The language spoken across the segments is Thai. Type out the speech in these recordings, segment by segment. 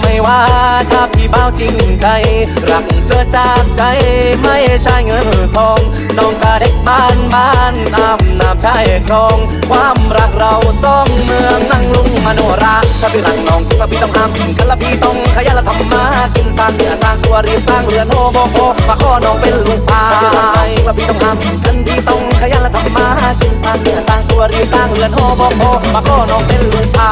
ไม่ว่าถ้าพี่เบ้าจริงใจ รักเกิดจากใจไม่ใช่เงินทอง น้องกาเด็กบ้านบ้านน้ำน้ำชายคลอง ความรักเราต้องเมืองนั่งลุงมโนราถ้าพี่รักน้องคิดว่าพี่ต้องห้ามกินกันละพี่ต้องขยันละทำมากินตามเหนือทางตัวรีบสร้างเรือนโฮโบโฮมาข้อน้องเป็นลูกพายถ้าพี่ต้องห้ามกินกันพี่ต้องขยันละทำมากินตามเหนือทางตัวรีบสร้างเรือนโฮโบโฮมาข้อน้องเป็นลูกพาย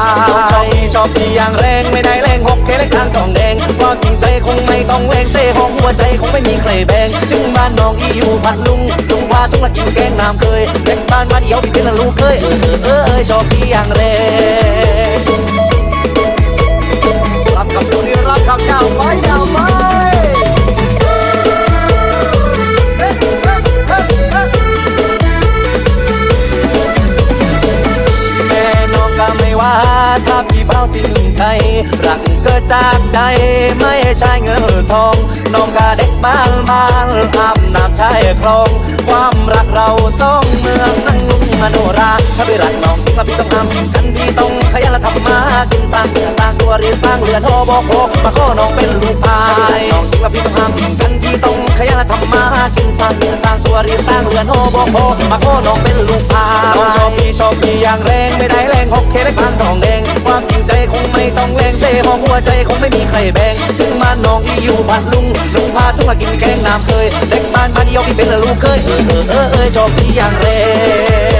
อบที่อย่างแรงไม่ได้แรงหกเคเล็กทางทองแดงความจริงใจคงไม่ต้องแวงเซ่ห้องหัวใจคงไม่มีใครแบ่งจึงบ้านน้องอีอยู่พัดลุงจุงพาทุกละกินแกงน้ำเคยเป็นบ้านมาเดียวพี่เป็นลูกเคยเออเออเออชอบที่อย่างแรงรับกับดูนี่รับกับยาวไปยาวไป ว่าถ้าพี่เฝ้าจริงใจรักเกิดจากใจไม่ใช่เงินทอง น้องก็เด็กบ้านบ้านอาบน้ำชายคลอง ความรักเราต้องเมืองนั่งลุงมโนราถ้าพี่รักน้องถ้าพี่ต้องทำกันพี่ต้องขยันและทำมากินตามเนื้อตามตัวเรียนสร้งเรือนโฮโบโคมาข้อน้องเป็นลูกพายน้อง รียนสร้างเรือนโบโบโคมาโอน้องเป็นลูกพาน้องชอบพี่ชอบพี่อย่างแรงไม่ได้แรงหกเคเล็กบางทองแดงความจริงใจคงไม่ต้องแรงเซ่ของหัวใจคงไม่มีใครแบ่งถึงมาน้องที่อยู่บ้านลุงลุงพาทุกมากินแกงน้ำเคยเด็กบ้านบ้านยอพี่เป็นลูกเคยเออเออเออชอบพี่อย่างแรง